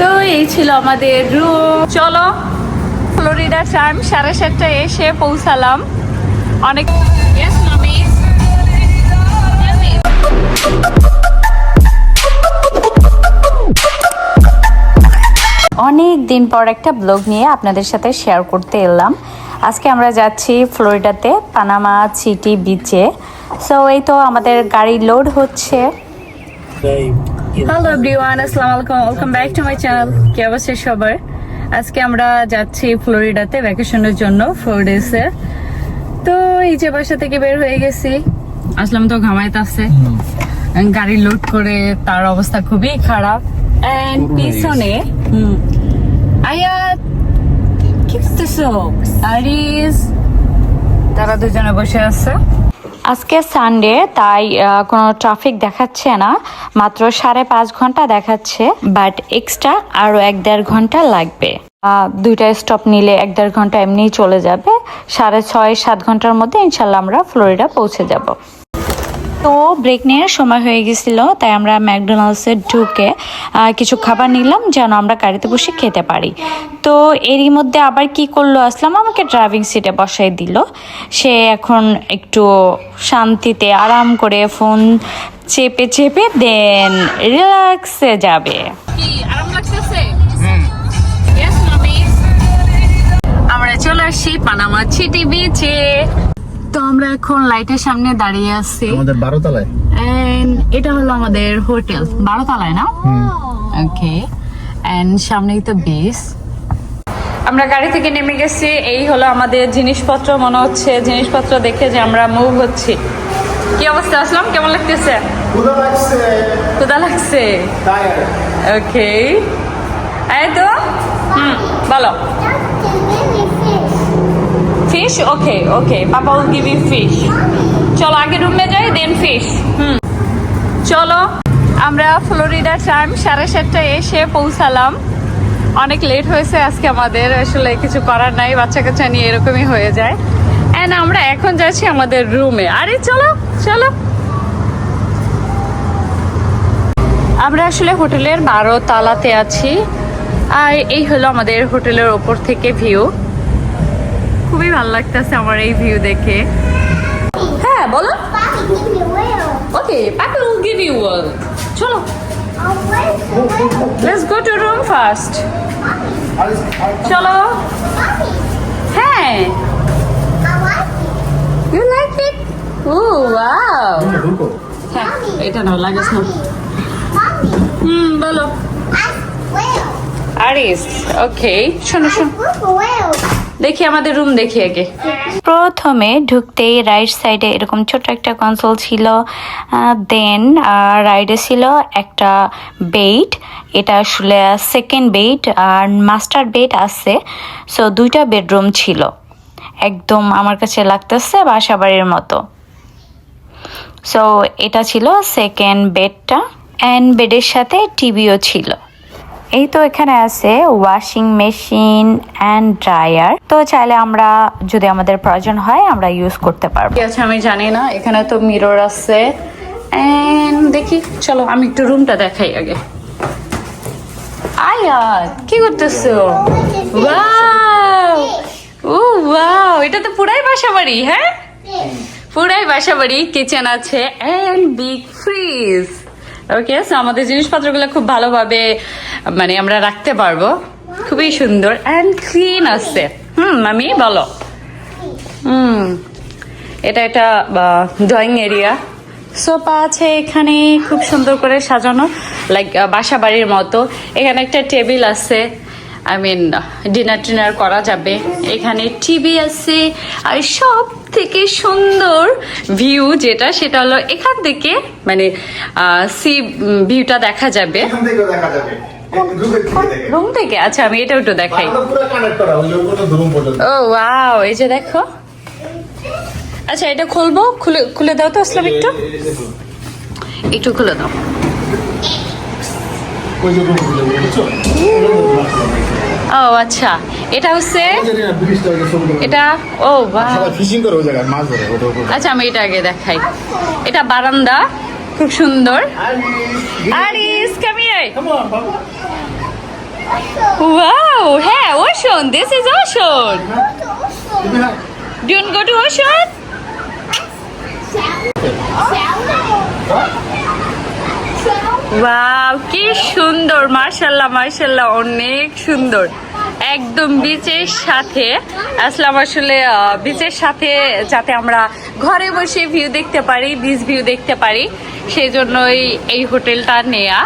তো এই ছিল আমাদের রুম চলো ফ্লোরিডা চার্ম সাড়ে সাতটায় এসে পৌঁছালাম। অনেক. অনেক দিন পর একটা ব্লগ নিয়ে আপনাদের সাথে শেয়ার করতে এলাম। আজকে আমরা যাচ্ছি ফ্লোরিডাতে পানামা সিটি বিচে সো এই তো আমাদের গাড়ি লোড হচ্ছে। হ্যালো এভরিওয়ান আসসালামু আলাইকুম welcome back to my channel কি অবস্থা সবার আজকে আমরা যাচ্ছি ফ্লোরিডাতে ভ্যাকেশনের জন্য ফোর ডেসে তো এই যে বাসা থেকে বের হয়ে গেছি আসলাম তো ঘামাইতে আছে গাড়ি লোড করে তার অবস্থা খুবই খারাপ এন্ড পিছনে আয়া কি করতেছো আরিস তারা দুজনে বসে আছে আজকে সানডে তাই কোনো ট্রাফিক দেখাচ্ছে না। মাত্র সাড়ে পাঁচ ঘণ্টা দেখাচ্ছে বাট এক্সট্রা আরও এক দেড় ঘণ্টা লাগবে। দুইটা স্টপ নিলে এক দেড় ঘণ্টা এমনিই চলে যাবে। সাড়ে ছয়, সাত ঘণ্টার মধ্যে ইনশাল্লাহ আমরা ফ্লোরিডা পৌঁছে যাব। তো ব্রেক নেওয়ার সময় হয়ে গেছিল তাই আমরা ম্যাকডোনাল্ডসে ঢুকে কিছু খাবার নিলাম যেন আমরা গাড়িতে বসে খেতে পারি। তো এরই মধ্যে আবার কি করল আসলাম আমাকে ড্রাইভিং সিটে বসাই দিল। সে এখন একটু শান্তিতে আরাম করে ফোন চেপে চেপে দেন রিল্যাক্সে যাবে। কি আরাম লাগতেছে? আমরা চলে আসছি পানামা সিটি বিচে তো আমরা এখন লাইটের সামনে দাঁড়িয়ে আছি। আমাদের বারো তলায় এটা হলো আমাদের হোটেল। বারো তলায় না ওকে এন্ড সামনেই তো বিচ আমরা গাড়ি থেকে নেমে গেছি। এই হলো আমাদের জিনিসপত্র। মনে হচ্ছে জিনিসপত্র দেখে যে আমরা মুভ হচ্ছি। কি অবস্থা? আসলাম? কেমন লাগতেছে? ক্ষুদা লাগছে। ওকে এই তো। হুম বলো। Fish okay okay papa will give you fish চলো আগে রুমে যাই দেন ফিশ হুম। চলো, আমরা ফ্লোরিডা টাইম সাড়ে সাতটায় এসে পৌঁছালাম। অনেক লেট হয়েছে আজকে আমাদের, আসলে কিছু করার নাই বাচ্চা কাচ্চা নিয়ে এরকমই হয়ে যায়। এন্ড আমরা এখন যাচ্ছি আমাদের রুমে আরে চলো চলো। আমরা আসলে হোটেলের বারো তালাতে আছি। আর এই হলো আমাদের হোটেলের ওপর থেকে ভিউ ভালো লাগতেছে আমার এই ভিউ দেখে। হ্যাঁ বলো। Okay papa will give you wall চলো। Let's go to room first চলো। হ্যাঁ। You like it oh wow হ্যাঁ এটা নাও লাগেস না। হুম বলো। আরিস ওকে শোনো শোনো। দেখি আমাদের রুম দেখি আগে প্রথমে ঢুকতেই রাইট সাইডে এরকম ছোট একটা কনসোল ছিল দেন রাইডে ছিল একটা বেড এটা আসলে সেকেন্ড বেড আর মাস্টার বেড আছে সো দুইটা বেডরুম ছিল। একদম আমার কাছে লাগতেছে বাসা বাড়ির মতো। সো এটা ছিল সেকেন্ড বেডটা অ্যান্ড বেডের সাথে টিভিও ছিল। এই তো এখানে আছে ওয়াশিং মেশিন অ্যান্ড ড্রায়ার তো চাইলে আমরা যদি আমাদের প্রয়োজন হয় আমরা ইউজ করতে পারব। কি আছে আমি জানি না এখানে তো মিরর আছে। এন্ড দেখি চলো আমি একটু রুমটা দেখাই আগে। আয়াত কি করতেছো? ওয়াও ও ওয়াও এটা তো পুরাই বাসা বাড়ি হ্যাঁ পুরাই বাসা বাড়ি কিচেন আছে and big fridge okay so আমাদের জিনিসপত্রগুলো খুব ভালোভাবে মানে আমরা রাখতে পারব। খুবই সুন্দর অ্যান্ড ক্লিন আছে। হুম আমি বলো। হুম, এটা একটা ড্রয়িং এরিয়া সোফা আছে এখানে, খুব সুন্দর করে সাজানো। লাইক বাসা বাড়ির মতো। এখানে একটা টেবিল আছে। আই মিন ডিনার টিনার করা যাবে। এখানে টিভি আছে। আর সব থেকে সুন্দর ভিউ যেটা সেটা হলো এখান থেকে মানে সি ভিউটা দেখা যাবে। রুম থেকে? আচ্ছা আমি এটাও একটু দেখাই। ও ওয়াও এই যে দেখো। আচ্ছা এটা খুলবো? খুলে খুলে দাও তো আসলাম একটু। একটু খুলে দাও। ও আচ্ছা। এটা হচ্ছে। এটা ও বাহ। ফিশিং করে ওই জায়গায় মাছ ধরে আচ্ছা আমি এটা আগে দেখাই। এটা বারান্দা খুব সুন্দর। আরিস কামি আয় ওয়াও হ্যাঁ ocean this is ocean. Do you go to ocean? Wow কি সুন্দর মার্শাল্লাহ মার্শাল্লাহ অনেক সুন্দর। একদম বিচের সাথে। আসলাম আসলে বিচের সাথে যাতে আমরা ঘরে বসে ভিউ দেখতে পারি বিচ ভিউ দেখতে পারি। সেই জন্যই এই হোটেলটা নেয়া।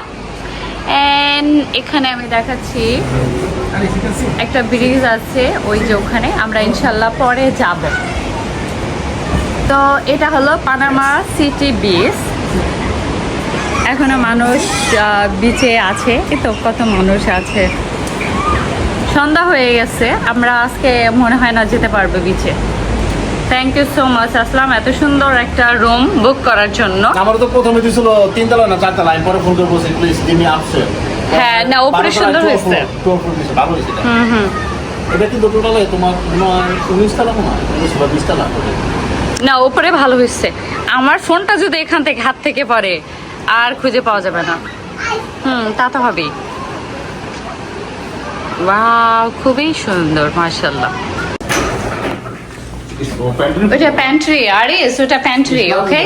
অ্যান্ড এখানে আমি দেখাচ্ছি একটা ব্রিজ আছে, ওই যে ওখানে। আমরা ইনশাল্লাহ পরে যাব। তো এটা হলো পানামা সিটি বিচ এখনও মানুষ বিচে আছে। তো কত মানুষ আছে। সন্ধ্যা হয়ে গেছে। আমরা আজকে মনে হয় না যেতে পারব বিচে থ্যাংক ইউ সো মাচ আসলাম এত সুন্দর একটা রুম বুক করার জন্য। আমার তো প্রথমে দিছিল তিনতলা না চারতলা আমি পরে ফোন করে বলছি প্লিজ দিমি আপসে হ্যাঁ, না, উপরে সুন্দর হয়েছে। ভালো হয়েছে। হুম হুম। এটা কিন্তু টোটালে তোমার তোমার উনিশ তলা মনে হয় উনিশ বা বিশ তলা না উপরে ভালো হয়েছে। আমার ফোনটা যদি এখান থেকে হাত থেকে পড়ে আর খুঁজে পাওয়া যাবে না। হুম তা তো হবেই। ওয়াও খুবই সুন্দর মার্শাল্লাহ ওটা প্যান্ট্রি আরে ওটা প্যান্ট্রি ওকে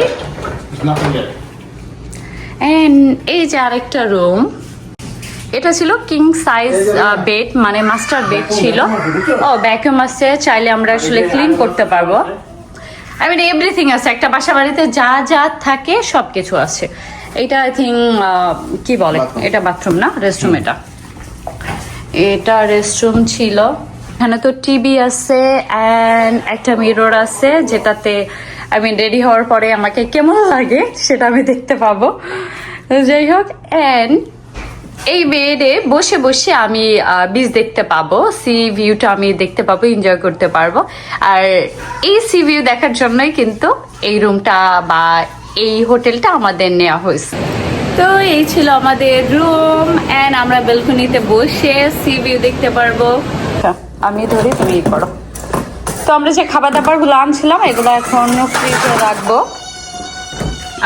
এন্ড এই যে আরেকটা রুম এটা ছিল কিং সাইজ বেড মানে মাস্টার বেড ছিল। ও ভ্যাকুয়াম আছে চাইলে আমরা আসলে ক্লিন করতে পারব। আই মিন এভরিথিং আছে একটা বাসা বাড়িতে যা যা থাকে সব কিছু আছে। এটা আই থিঙ্ক কি বলে? এটা বাথরুম না রেস্টরুম এটা। এটা রেস্টরুম ছিল। এখানে তো টিভি আছে অ্যান্ড একটা মিরর আছে যেটাতে আই মিন রেডি হওয়ার পরে আমাকে কেমন লাগে সেটা আমি দেখতে পাবো। যাই হোক অ্যান্ড এই বেডে বসে বসে আমি বিচ দেখতে পাবো। সি ভিউটা আমি দেখতে পাবো এনজয় করতে পারব। আর এই সি ভিউ দেখার জন্যই কিন্তু এই রুমটা বা এই হোটেলটা আমাদের নেওয়া হয়েছে। তো এই ছিল আমাদের রুম অ্যান্ড আমরা বেলকনিতে বসে সি ভিউ দেখতে পারব। আমি ধরে তুমি করো। তো আমরা যে খাবার দাবারগুলো আনছিলাম এগুলো এখন ফ্রিজে রাখব।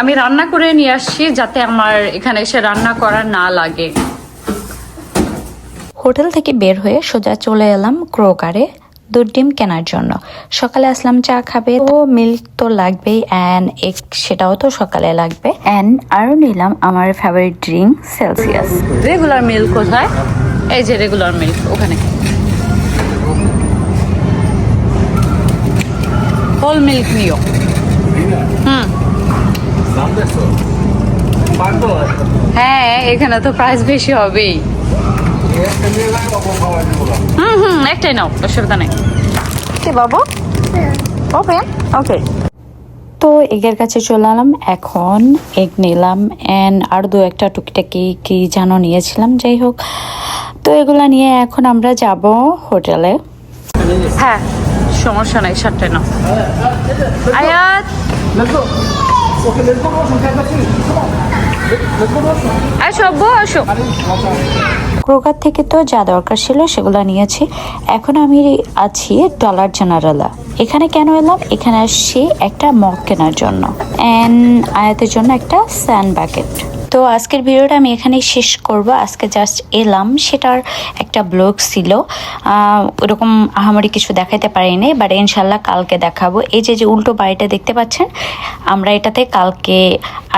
আমি রান্না করে নিয়ে আসছি যাতে আমার এখানে এসে রান্না করা না লাগে। হোটেল থেকে বের হয়ে সোজা চলে এলাম ক্রোকারে। দুধ ডিম কেনার জন্য। সকালে আসলাম চা খাবে। তো মিল্ক তো লাগবেই অ্যান্ড এক সেটাও তো সকালে লাগবে। অ্যান্ড আরও নিলাম আমার favourite drink Celsius regular milk কোথায়? এই যে রেগুলার মিল্ক ওখানে। হোল মিল্ক নিও। হুম। হ্যাঁ এখানে তো প্রাইস বেশি হবেই। হুম হুম একটাই নাও অসুবিধা নেই। কি বাবু? ওকে ওকে। তো এগের কাছে চলে এলাম এখন এগ নিলাম অ্যান্ড আর দু একটা টুকিটাকি কি যেন নিয়েছিলাম যাই হোক। তো এগুলা নিয়ে এখন আমরা যাব হোটেলে। হ্যাঁ সমস্যা নাই সাতটায় নাও। আয়াত! ক্রোকার থেকে তো যা দরকার ছিল সেগুলো নিয়েছি। এখন আমি আছি ডলার জেনারেলা এখানে কেন এলাম? এখানে আসছি একটা মগ কেনার জন্য। অ্যান্ড আয়াতের জন্য একটা স্যান্ড বাকেট তো আজকের ভিডিওটা আমি এখানেই শেষ করব। আজকে জাস্ট এলাম। সেটার একটা ব্লগ ছিল। ওরকম আহামরি কিছু দেখাতে পারিনি বাট ইনশাল্লাহ কালকে দেখাবো। এই যে যে উল্টো বাড়িটা দেখতে পাচ্ছেন, আমরা এটাতে কালকে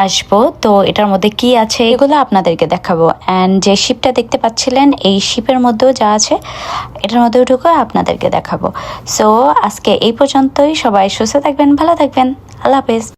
আসব। তো এটার মধ্যে কি আছে এগুলো আপনাদেরকে দেখাবো। অ্যান্ড যে শিপটা দেখতে পাচ্ছিলেন, এই শিপের মধ্যেও যা আছে, এটার মধ্যেও ঢুকে আপনাদেরকে দেখাবো। সো আজকে এই পর্যন্তই। সবাই সুস্থ থাকবেন, ভালো থাকবেন। আল্লাহ হাফেজ।